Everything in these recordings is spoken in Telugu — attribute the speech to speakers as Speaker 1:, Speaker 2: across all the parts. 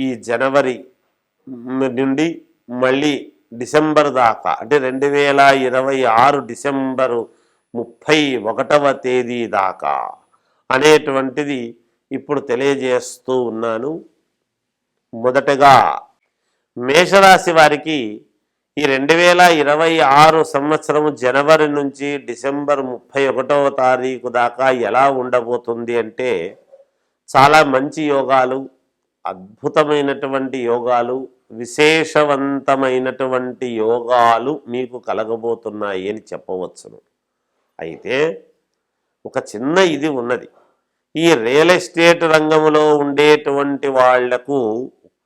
Speaker 1: ఈ జనవరి నుండి మళ్ళీ డిసెంబర్ దాకా అంటే రెండు వేల ఇరవై ఆరు డిసెంబరు ముప్పై ఒకటవ తేదీ దాకా అనేటువంటిది ఇప్పుడు తెలియజేస్తూ ఉన్నాను. మొదటగా మేషరాశి వారికి ఈ రెండు వేల ఇరవై ఆరు సంవత్సరం జనవరి నుంచి డిసెంబర్ ముప్పై ఒకటవ తారీఖు దాకా ఎలా ఉండబోతుంది అంటే చాలా మంచి యోగాలు అద్భుతమైనటువంటి యోగాలు విశేషవంతమైనటువంటి యోగాలు మీకు కలగబోతున్నాయి అని చెప్పవచ్చును. అయితే ఒక చిన్న ఇది ఉన్నది. ఈ రియల్ ఎస్టేట్ రంగంలో ఉండేటువంటి వాళ్ళకు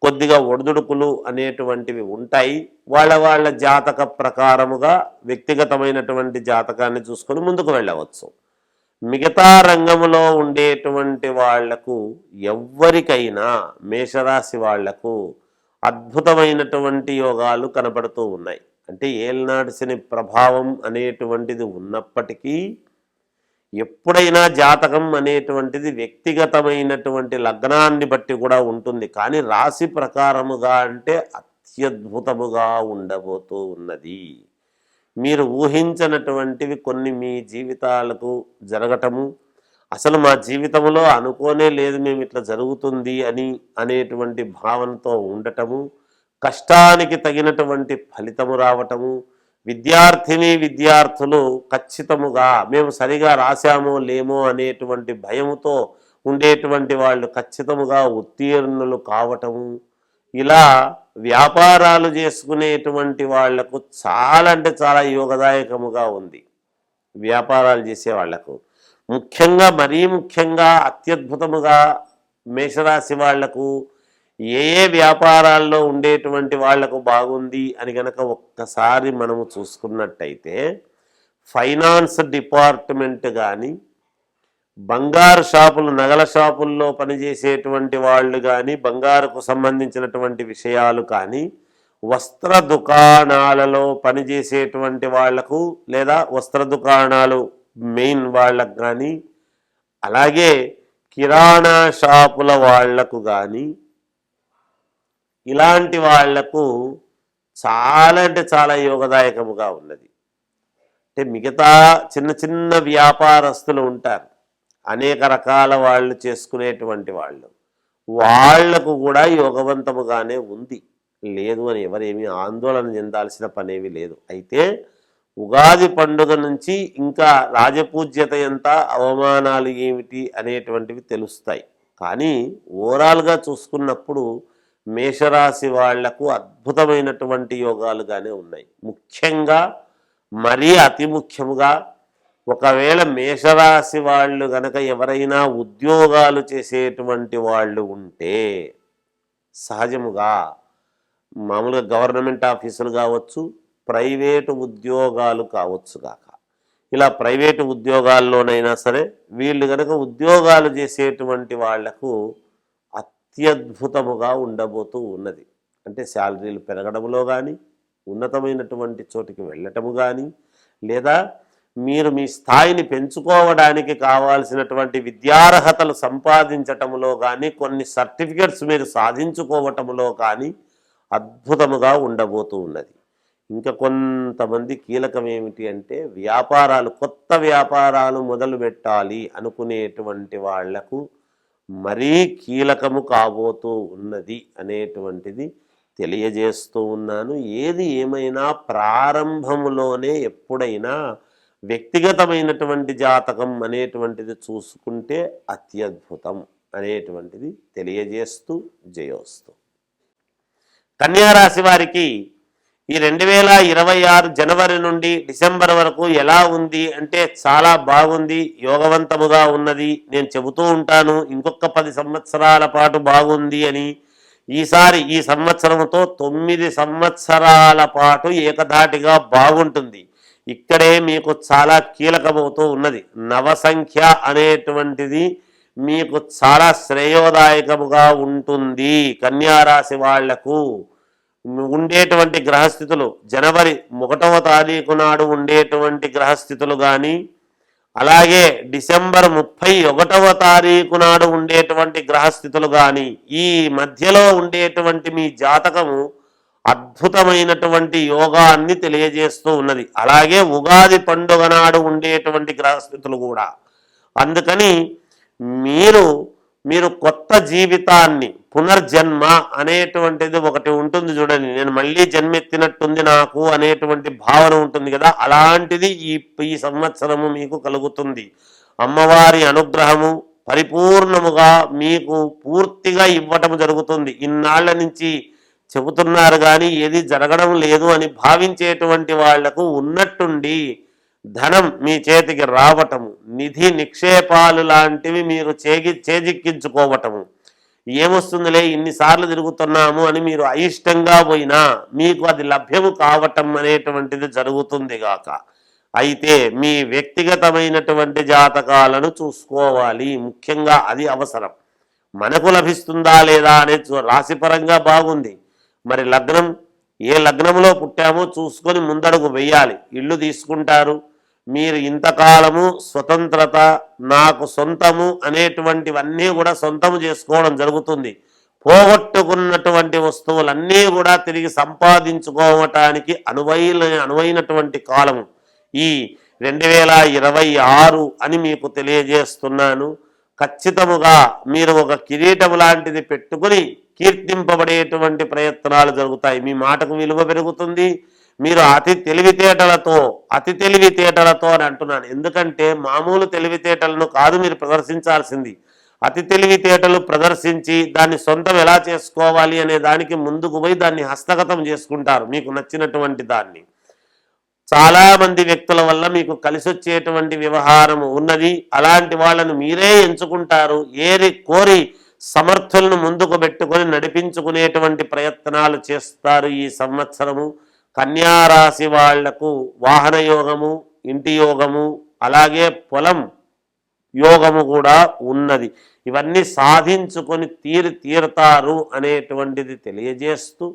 Speaker 1: కొద్దిగా ఒడిదుడుకులు అనేటువంటివి ఉంటాయి. వాళ్ళ వాళ్ళ జాతక ప్రకారముగా వ్యక్తిగతమైనటువంటి జాతకాన్ని చూసుకొని ముందుకు వెళ్ళవచ్చు. మిగతా రంగంలో ఉండేటువంటి వాళ్ళకు ఎవ్వరికైనా మేషరాశి వాళ్ళకు అద్భుతమైనటువంటి యోగాలు కనబడుతూ ఉన్నాయి. అంటే ఏల్నాడు శని ప్రభావం అనేటువంటిది ఉన్నప్పటికీ ఎప్పుడైనా జాతకం అనేటువంటిది వ్యక్తిగతమైనటువంటి లగ్నాన్ని బట్టి కూడా ఉంటుంది. కానీ రాశి ప్రకారముగా అంటే అత్యద్భుతముగా ఉండబోతూ ఉన్నది. మీరు ఊహించినటువంటివి కొన్ని మీ జీవితాలకు జరగటము. అసలు మా జీవితంలో అనుకోనే లేదు మేము ఇట్లా జరుగుతుంది అని అనేటువంటి భావనతో ఉండటము. కష్టానికి తగినటువంటి ఫలితము రావటము. విద్యార్థిని విద్యార్థులు ఖచ్చితముగా మేము సరిగా రాశామో లేమో అనేటువంటి భయముతో ఉండేటువంటి వాళ్ళు ఖచ్చితముగా ఉత్తీర్ణులు కావటము. ఇలా వ్యాపారాలు చేసుకునేటువంటి వాళ్ళకు చాలా అంటే చాలా యోగదాయకముగా ఉంది. వ్యాపారాలు చేసే వాళ్ళకు. ముఖ్యంగా మరీ ముఖ్యంగా అత్యద్భుతముగా మేషరాశి వాళ్ళకు ఏ ఏ వ్యాపారాల్లో ఉండేటువంటి వాళ్ళకు బాగుంది అని గనక ఒక్కసారి మనము చూసుకున్నట్టయితే ఫైనాన్స్ డిపార్ట్మెంట్ కానీ బంగారు షాపులు నగల షాపుల్లో పనిచేసేటువంటి వాళ్ళు కానీ బంగారుకు సంబంధించినటువంటి విషయాలు కానీ వస్త్ర దుకాణాలలో పనిచేసేటువంటి వాళ్ళకు లేదా వస్త్ర దుకాణాలు మెయిన్ వాళ్ళకు కానీ అలాగే కిరాణా షాపుల వాళ్ళకు కానీ ఇలాంటి వాళ్ళకు చాలా అంటే చాలా యోగదాయకముగా ఉన్నది. అంటే మిగతా చిన్న చిన్న వ్యాపారస్తులు ఉంటారు. అనేక రకాల వాళ్ళు చేసుకునేటువంటి వాళ్ళు. వాళ్ళకు కూడా యోగవంతముగానే ఉంది. లేదు అని ఎవరేమీ ఆందోళన చెందాల్సిన పనేమి లేదు. అయితే ఉగాది పండుగ నుంచి ఇంకా రాజపూజ్యత ఎంత అవమానాలు ఏమిటి అనేటువంటివి తెలుస్తాయి. కానీ ఓవరాల్గా చూసుకున్నప్పుడు మేషరాశి వాళ్ళకు అద్భుతమైనటువంటి యోగాలుగానే ఉన్నాయి. ముఖ్యంగా మరీ అతి ముఖ్యముగా ఒకవేళ మేషరాశి వాళ్ళు గనక ఎవరైనా ఉద్యోగాలు చేసేటువంటి వాళ్ళు ఉంటే సహజముగా మామూలుగా గవర్నమెంట్ ఆఫీసులు కావచ్చు ప్రైవేటు ఉద్యోగాలు కావచ్చు కాక ఇలా ప్రైవేటు ఉద్యోగాల్లోనైనా సరే వీళ్ళు కనుక ఉద్యోగాలు చేసేటువంటి వాళ్ళకు అత్యద్భుతముగా ఉండబోతూ ఉన్నది. అంటే శాలరీలు పెరగడంలో కానీ ఉన్నతమైనటువంటి చోటికి వెళ్ళటము కానీ లేదా మీరు మీ స్థాయిని పెంచుకోవడానికి కావాల్సినటువంటి విద్యార్హతలు సంపాదించటంలో కానీ కొన్ని సర్టిఫికెట్స్ మీరు సాధించుకోవటంలో కానీ అద్భుతముగా ఉండబోతూ ఉన్నది. ఇంకా కొంతమంది కీలకం ఏమిటి అంటే వ్యాపారాలు కొత్త వ్యాపారాలు మొదలు పెట్టాలి అనుకునేటువంటి వాళ్ళకు మరీ కీలకము కాబోతూ ఉన్నది అనేటువంటిది తెలియజేస్తూ ఉన్నాను. ఏది ఏమైనా ప్రారంభములోనే ఎప్పుడైనా వ్యక్తిగతమైనటువంటి జాతకం అనేటువంటిది చూసుకుంటే అత్యద్భుతం అనేటువంటిది తెలియజేస్తూ జయోస్తు. కన్యారాశి వారికి ఈ రెండు వేల ఇరవై ఆరు జనవరి నుండి డిసెంబర్ వరకు ఎలా ఉంది అంటే చాలా బాగుంది యోగవంతముగా ఉన్నది. నేను చెబుతూ ఉంటాను ఇంకొక పది సంవత్సరాల పాటు బాగుంది అని. ఈసారి ఈ సంవత్సరంతో తొమ్మిది సంవత్సరాల పాటు ఏకధాటిగా బాగుంటుంది. ఇక్కడే మీకు చాలా కీలకమవుతూ ఉన్నది. నవసంఖ్య అనేటువంటిది మీకు చాలా శ్రేయోదాయకముగా ఉంటుంది కన్యారాశి వాళ్ళకు. ఉండేటువంటి గ్రహస్థితులు జనవరి ఒకటవ తారీఖు నాడు ఉండేటువంటి గ్రహస్థితులు కానీ అలాగే డిసెంబర్ ముప్పై ఒకటవ తారీఖు నాడు ఉండేటువంటి గ్రహస్థితులు కానీ ఈ మధ్యలో ఉండేటువంటి మీ జాతకము అద్భుతమైనటువంటి యోగాన్ని తెలియజేస్తూ ఉన్నది. అలాగే ఉగాది పండుగ నాడు ఉండేటువంటి గ్రహస్థితులు కూడా. అందుకని మీరు మీరు కొత్త జీవితాన్ని పునర్జన్మ అనేటువంటిది ఒకటి ఉంటుంది చూడండి. నేను మళ్ళీ జన్మెత్తినట్టుంది నాకు అనేటువంటి భావన ఉంటుంది కదా. అలాంటిది ఈ ఈ సంవత్సరము మీకు కలుగుతుంది. అమ్మవారి అనుగ్రహము పరిపూర్ణముగా మీకు పూర్తిగా ఇవ్వటం జరుగుతుంది. ఇన్నాళ్ళ నుంచి చెబుతున్నారు కానీ ఏది జరగడం లేదు అని భావించేటువంటి వాళ్ళకు ఉన్నట్టుండి ధనం మీ చేతికి రావటము నిధి నిక్షేపాలు లాంటివి మీరు చేగి చేజిక్కించుకోవటము. ఏమొస్తుందిలే ఇన్నిసార్లు తిరుగుతున్నాము అని మీరు అయిష్టంగా పోయినా మీకు అది లభ్యము కావటం అనేటువంటిది జరుగుతుంది గాక. అయితే మీ వ్యక్తిగతమైనటువంటి జాతకాలను చూసుకోవాలి ముఖ్యంగా అది అవసరం. మనకు లభిస్తుందా లేదా అనేది రాశిపరంగా బాగుంది. మరి లగ్నం ఏ లగ్నంలో పుట్టామో చూసుకొని ముందడుగు వెయ్యాలి ఇల్లు తీసుకుంటారు. మీరు ఇంతకాలము స్వతంత్రత నాకు సొంతము అనేటువంటివన్నీ కూడా సొంతము చేసుకోవడం జరుగుతుంది. పోగొట్టుకున్నటువంటి వస్తువులన్నీ కూడా తిరిగి సంపాదించుకోవటానికి అనువైన అనువైనటువంటి కాలము. ఈ రెండు వేల ఇరవై ఆరు అని మీకు తెలియజేస్తున్నాను. ఖచ్చితముగా మీరు ఒక కిరీటం లాంటిది పెట్టుకుని కీర్తింపబడేటువంటి ప్రయత్నాలు జరుగుతాయి. మీ మాటకు విలువ పెరుగుతుంది. మీరు అతి తెలివితేటలతో అతి తెలివితేటలతో అని అంటున్నాను. ఎందుకంటే మామూలు తెలివితేటలను కాదు మీరు ప్రదర్శించాల్సింది. అతి తెలివితేటలు ప్రదర్శించి దాన్ని సొంతం ఎలా చేసుకోవాలి అనే దానికి ముందుకు పోయి దాన్ని హస్తగతం చేసుకుంటారు. మీకు నచ్చినటువంటి దాన్ని. చాలామంది వ్యక్తుల వల్ల మీకు కలిసి వచ్చేటువంటి వ్యవహారం ఉన్నది. అలాంటి వాళ్ళను మీరే ఎంచుకుంటారు. ఏరి కోరి సమర్థులను ముందుకు పెట్టుకొని నడిపించుకునేటువంటి ప్రయత్నాలు చేస్తారు ఈ సంవత్సరము. కన్యారాశి వాళ్ళకు వాహన యోగము ఇంటి యోగము అలాగే పొలం యోగము కూడా ఉన్నది. ఇవన్నీ సాధించుకొని తీరి తీరుతారు అనేటువంటిది తెలియజేస్తూ